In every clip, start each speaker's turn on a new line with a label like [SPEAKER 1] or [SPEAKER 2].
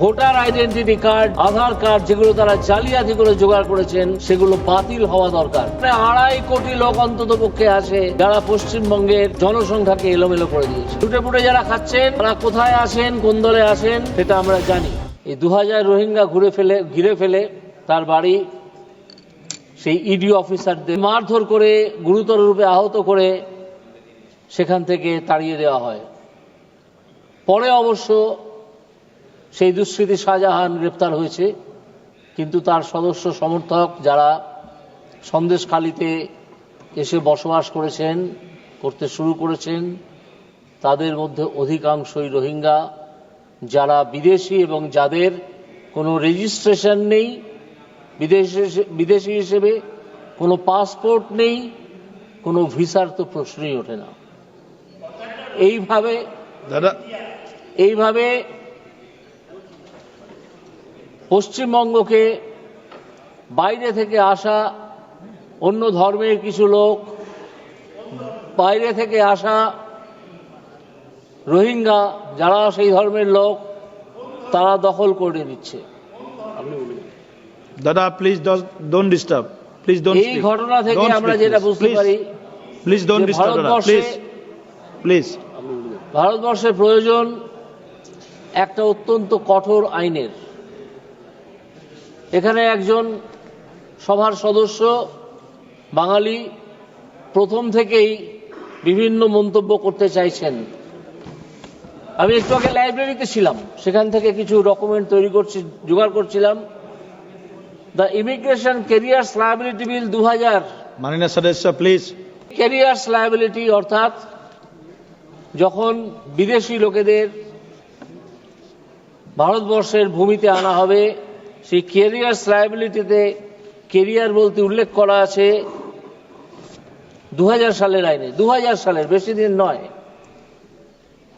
[SPEAKER 1] Voter identity card, Aadhaar card যেগুলো তারা জালিয়াতি করে জোগাড় করেছেন, সেগুলো বাতিল হওয়া দরকার। আড়াই কোটি লোক অন্তত পক্ষে আছে যারা পশ্চিমবঙ্গের জনসংখ্যাকে এলোমেলো করে দিয়েছে। টুটে ফুটে যারা খাচ্ছেন, তারা কোথায় আসেন, কোন দলে আসেন, সেটা আমরা জানি। এই দু হাজার রোহিঙ্গা ঘুরে ফেলে, ঘিরে ফেলে তার বাড়ি সেই ইডি অফিসারদের মারধর করে, গুরুতর রূপে আহত করে সেখান থেকে তাড়িয়ে দেওয়া হয়। পরে অবশ্য সেই দুষ্কৃতী শাহজাহান গ্রেপ্তার হয়েছে কিন্তু তার সদস্য সমর্থক যারা সন্দেশখালিতে এসে বসবাস করেছেন করতে শুরু করেছেন তাদের মধ্যে অধিকাংশই রোহিঙ্গা যারা বিদেশি এবং যাদের কোনো রেজিস্ট্রেশন নেই বিদেশি বিদেশি হিসেবে কোনো পাসপোর্ট নেই কোনো ভিসার তো প্রশ্নই ওঠে না। এইভাবে
[SPEAKER 2] দাদা
[SPEAKER 1] এইভাবে পশ্চিমবঙ্গকে বাইরে থেকে আসা অন্য ধর্মের কিছু লোক বাইরে থেকে আসা রোহিঙ্গা যারা সেই ধর্মের লোক তারা দখল করে নিচ্ছে।
[SPEAKER 2] দাদা please don't disturb please don't
[SPEAKER 1] এই ঘটনা থেকে আমরা যেটা বুঝতে পারি
[SPEAKER 2] please don't disturb please please
[SPEAKER 1] ভারতবর্ষের প্রয়োজন একটা অত্যন্ত কঠোর আইনের। এখানে একজন সভার সদস্য বাঙালি প্রথম থেকেই বিভিন্ন মন্তব্য করতে চাইছেন। আমি একটু আগে লাইব্রেরিতে ছিলাম সেখান থেকে কিছু ডকুমেন্ট তৈরি করছি জোগাড় করছিলাম। The immigration carriers liability bill দু হাজার
[SPEAKER 2] মাননীয় সদস্য প্লিজ।
[SPEAKER 1] ক্যারিয়ার্স লায়াবিলিটি অর্থাৎ যখন বিদেশি লোকেদের ভারতবর্ষের ভূমিতে আনা হবে সেই ক্যারিয়ার্স লায়াবিলিটিতে কেরিয়ার বলতে উল্লেখ করা আছে দু সালের আইনে দু সালের, বেশি দিন নয়।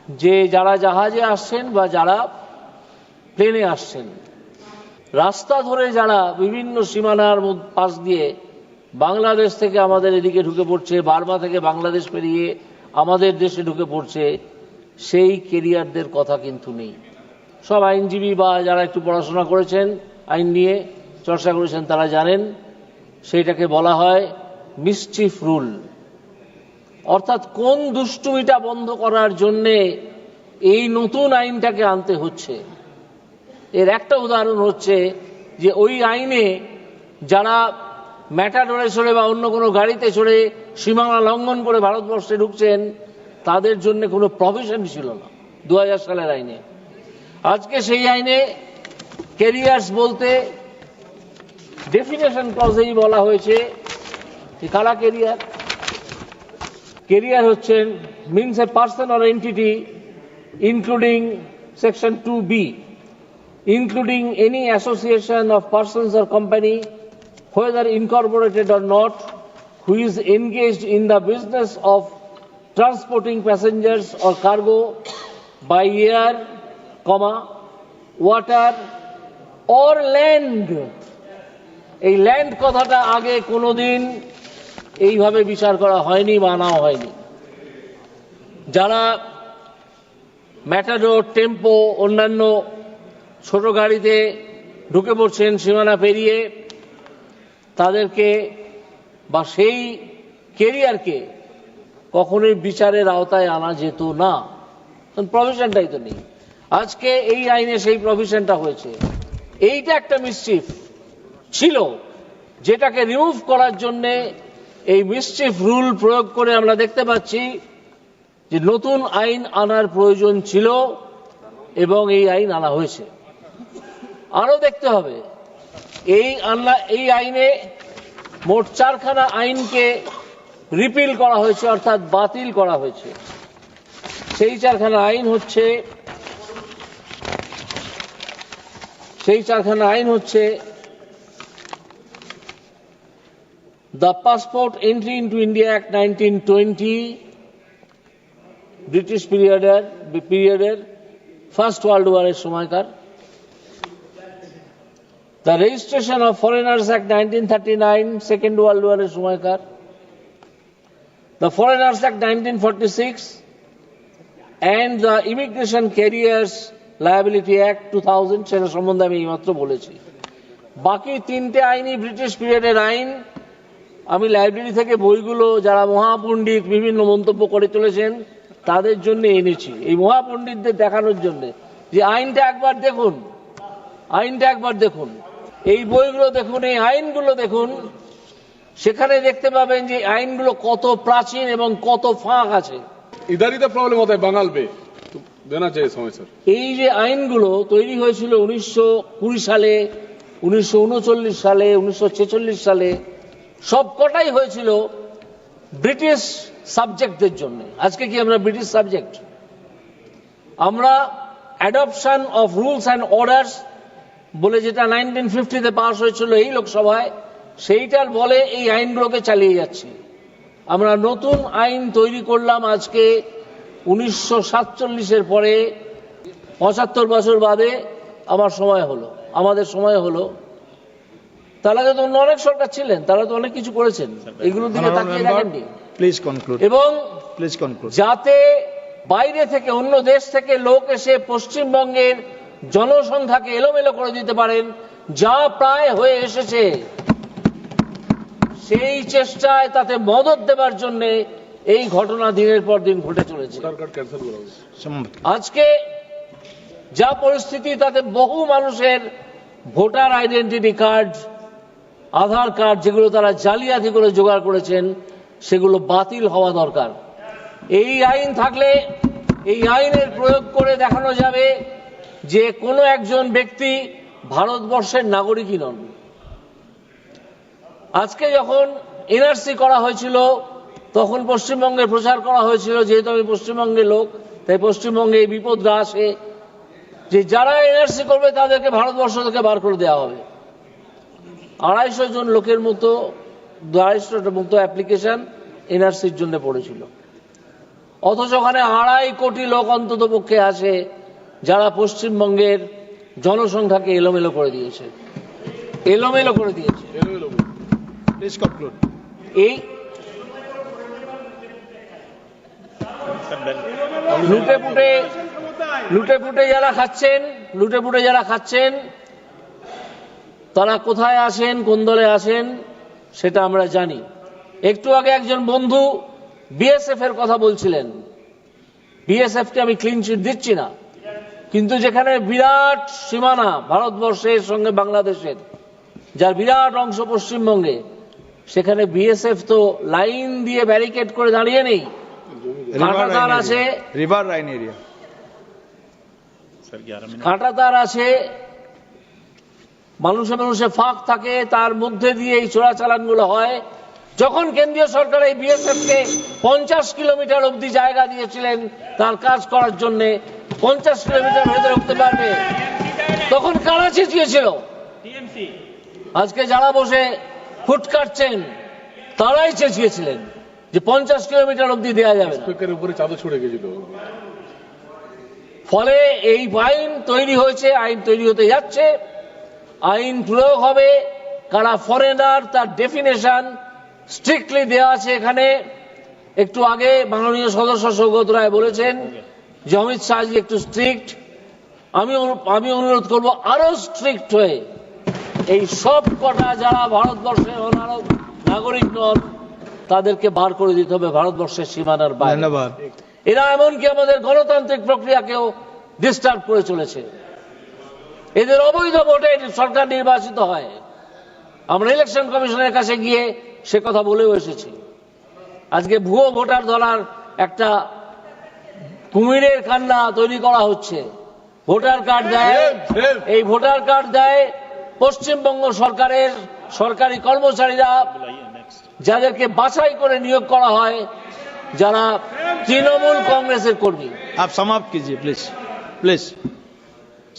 [SPEAKER 1] যে যারা জাহাজে আসছেন বা যারা প্লেনে আসছেন, রাস্তা ধরে যারা বিভিন্ন সীমানার পাশ দিয়ে বাংলাদেশ থেকে আমাদের এদিকে ঢুকে পড়ছে, বার্মা থেকে বাংলাদেশ পেরিয়ে আমাদের দেশে ঢুকে পড়ছে, সেই কেরিয়ারদের কথা কিন্তু নেই। সব আইনজীবী বা যারা একটু পড়াশোনা করেছেন আইন নিয়ে চর্চা করেছেন, তারা জানেন সেইটাকে বলা হয় মিসচিফ রুল অর্থাৎ কোন দুষ্টুমিটা বন্ধ করার জন্যে এই নতুন আইনটাকে আনতে হচ্ছে। এর একটা উদাহরণ হচ্ছে যে ওই আইনে যারা ম্যাটাডোরে চড়ে বা অন্য কোনো গাড়িতে চড়ে সীমানা লঙ্ঘন করে ভারতবর্ষে ঢুকছেন, তাদের জন্য কোনো প্রভিশন ছিল না দু হাজার সালের আইনে। আজকে সেই আইনে ক্যারিয়ার্স বলতে ডেফিনেশন ক্লজেই বলা হয়েছে যে কারা ক্যারিয়ার ক্যারিয়ার হচ্ছেন means a person or entity including section two B including any association of persons or company whether incorporated or not who is engaged in the business of transporting passengers or cargo by air comma water or land এই land কথাটা আগে কোনোদিন এইভাবে বিচার করা হয়নি বা আনাও হয়নি। যারা ম্যাটাডোর টেম্পো অন্যান্য ছোট গাড়িতে ঢুকে পড়ছেন সীমানা পেরিয়ে, তাদেরকে বা সেই কেরিয়ারকে কখনোই বিচারের আওতায় আনা যেত না। প্রভিশনটাই তো নেই। আজকে এই আইনে সেই প্রভিশনটা হয়েছে। এইটা একটা মিসচিফ ছিল, যেটাকে রিমুভ করার জন্যে এই মিসচিফ রুল প্রয়োগ করে আমরা দেখতে পাচ্ছি যে নতুন আইন আনার প্রয়োজন ছিল এবং এই আইন আনা হয়েছে। আরও দেখতে হবে, এই আনলা, এই আইনে মোট চারখানা আইনকে রিপিল করা হয়েছে, অর্থাৎ বাতিল করা হয়েছে। সেই চারখানা আইন হচ্ছে সেই চারখানা আইন হচ্ছে the passport entry in India act nineteen twenty British পিরিয়ডের পিরিয়ডের ফার্স্ট ওয়ার্ল্ড ওয়ারের সময়কার। The registration of foreigners act nineteen thirty nine second world ওয়ারের সময়কার। The foreigners act nineteen forty six and the immigration carriers liability act two thousand সেটা সম্বন্ধে আমি এইমাত্র বলেছি। বাকি তিনটে আইনই ব্রিটিশ পিরিয়ডের আইন, আমি লাইব্রেরি থেকে বইগুলো যারা মহাপণ্ডিত বিভিন্ন মন্তব্য করে চলেছেন, তাদের জন্য এনেছি। এই মহাপণ্ডিতদের দেখানোর জন্য যে আইনটা একবার দেখুন, আইনটা একবার দেখুন। এই বইগুলো দেখুন, এই আইনগুলো দেখুন, সেখানে দেখতে পাবেন যে আইনগুলো কত প্রাচীন এবং কত ফাঁক আছে।
[SPEAKER 3] ইদারিতে প্রবলেম হতে বাঙাল বে
[SPEAKER 1] এই যে আইনগুলো তৈরি হয়েছিল উনিশশো কুড়ি সালে, উনিশশো উনচল্লিশ সালে, উনিশশো ছেচল্লিশ সালে, সব কটাই হয়েছিল ব্রিটিশ সাবজেক্টদের জন্য। আজকে কি আমরা ব্রিটিশ সাবজেক্ট? আমরা adoption of rules and orders বলে যেটা নাইনটিন ফিফটিতে পাশ হয়েছিল এই লোকসভায়, সেইটার বলে এই আইনগুলোকে চালিয়ে যাচ্ছি। আমরা নতুন আইন তৈরি করলাম আজকে উনিশশো সাতচল্লিশের পরে পঁচাত্তর বছর বাদে আমার সময় হলো আমাদের সময় হলো তারা তো অন্য অনেক সরকার ছিলেন তারা তো অনেক কিছু করেছেন এগুলোর দিকে তাকিয়ে দেখেননি
[SPEAKER 2] please conclude.
[SPEAKER 1] এবং. যাতে বাইরে থেকে অন্য দেশ থেকে লোক এসে পশ্চিমবঙ্গের জনসংখ্যাকে এলোমেলো করে দিতে পারেন যা প্রায় হয়ে এসেছে সেই চেষ্টায় তাতে মদত দেবার জন্য এই ঘটনা দিনের পর দিন ঘটে চলেছে। আজকে যা পরিস্থিতি তাতে বহু মানুষের voter identity card Aadhaar card যেগুলো তারা জালিয়াতি করে জোগাড় করেছেন সেগুলো বাতিল হওয়া দরকার। এই আইন থাকলে এই আইনের প্রয়োগ করে দেখানো যাবে যে কোনো একজন ব্যক্তি ভারতবর্ষের নাগরিকই নন। আজকে যখন এনআরসি করা হয়েছিল তখন পশ্চিমবঙ্গে প্রচার করা হয়েছিল যেহেতু আমি পশ্চিমবঙ্গের লোক তাই পশ্চিমবঙ্গে এই বিপদটা আসে যে যারা এনআরসি করবে তাদেরকে ভারতবর্ষ থেকে বার করে দেওয়া হবে। আড়াইশো জন লোকের মতো আড়াইশোটার মতো অ্যাপ্লিকেশন এনআরসির জন্য পড়েছিল। অথচ ওখানে আড়াই কোটি লোক অন্তত পক্ষে আছে যারা পশ্চিমবঙ্গের জনসংখ্যাকে এলোমেলো করে দিয়েছে। এলোমেলো করে দিয়েছে। এই লুটে পুটে লুটে পুটে যারা খাচ্ছেন লুটে পুটে যারা খাচ্ছেন, তারা কোথায় আসেন, কোন দলে আসেন, সেটা আমরা জানি। একটু আগে একজন বন্ধু বিএসএফ এর কথা বলছিলেন। বিএসএফ কে আমি ক্লিন চিট দিচ্ছি না। কিন্তু যেখানে বিরাট সীমানা ভারতবর্ষের সঙ্গে বাংলাদেশের, যার বিরাট অংশ পশ্চিমবঙ্গে, সেখানে বিএসএফ তো লাইন দিয়ে ব্যারিকেড করে দাঁড়িয়ে নেই। কাঁটাতার আছে.
[SPEAKER 2] River Rhine area.
[SPEAKER 1] কাঁটাতার আছে। মানুষে মানুষে ফাঁক থাকে তার মধ্যে দিয়ে এই চোরাচালানগুলো হয়। যখন কেন্দ্রীয় সরকার এই বিএসএফ কে পঞ্চাশ কিলোমিটার অবধি জায়গা দিয়েছিলেন তার কাজ করার জন্য পঞ্চাশ কিলোমিটার ভেতরে উঠতে পারবে। তখন কারা চেঁচিয়েছিল আজকে যারা বসে ফুট কাটছেন তারাই চেঁচিয়েছিলেন যে পঞ্চাশ কিলোমিটার অবধি দেওয়া যাবে না।
[SPEAKER 3] স্পিকারের উপরে চাদর ছড়ে গেছিল।
[SPEAKER 1] ফলে এই আইন তৈরি হয়েছে আইন তৈরি হতে যাচ্ছে। আইন প্রয়োগ হবে কারা ফরেনার তার ডেফিনেশন স্ট্রিক্টলি দেওয়া আছে এখানে। একটু আগে মাননীয় সদস্য সৌগত রায় বলেছেন যে অমিত শাহজি একটু স্ট্রিক্ট আমি আমি অনুরোধ করব আরও স্ট্রিক্ট হয়ে। এই সব কটা যারা ভারতবর্ষের অনারব নাগরিক নন তাদেরকে বার করে দিতে হবে ভারতবর্ষের সীমানার বাইরে।
[SPEAKER 2] ধন্যবাদ।
[SPEAKER 1] এরা এমনকি আমাদের গণতান্ত্রিক প্রক্রিয়াকেও ডিস্টার্ব করে চলেছে। এদের অবৈধ ভোটে সরকার নির্বাচিত হয়। আমরা ইলেকশন কমিশনের কাছে গিয়ে সে কথা বলেও এসেছি। আজকে ভুয়ো ভোটার ধরার একটা কুমিরের কান্না তৈরি করা হচ্ছে। ভোটার কার্ড দেয় এই ভোটার কার্ড দেয় পশ্চিমবঙ্গ সরকারের সরকারি কর্মচারীরা। যাদেরকে বাছাই করে নিয়োগ করা হয় যারা তৃণমূল কংগ্রেসের কর্মী।
[SPEAKER 2] আপ সমাপ্ত কিজিয়ে প্লিজ প্লিজ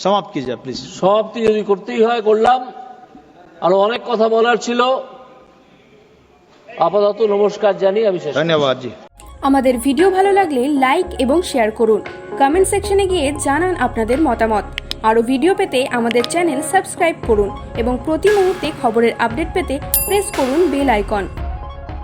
[SPEAKER 2] সমাপ্ত কিজিয়ে প্লিজ
[SPEAKER 1] সমাপ্তি যদি করতেই হয় করলাম। আরও অনেক কথা বলার ছিল। আপাতত নমস্কার জানি আমি
[SPEAKER 2] ধন্যবাদ জি।
[SPEAKER 4] আমাদের ভিডিও ভালো লাগলে লাইক এবং শেয়ার করুন। কমেন্ট সেকশনে গিয়ে জানান আপনাদের মতামত। আরও ভিডিও পেতে আমাদের চ্যানেল সাবস্ক্রাইব করুন এবং প্রতি মুহূর্তে খবরের আপডেট পেতে প্রেস করুন বেল আইকন।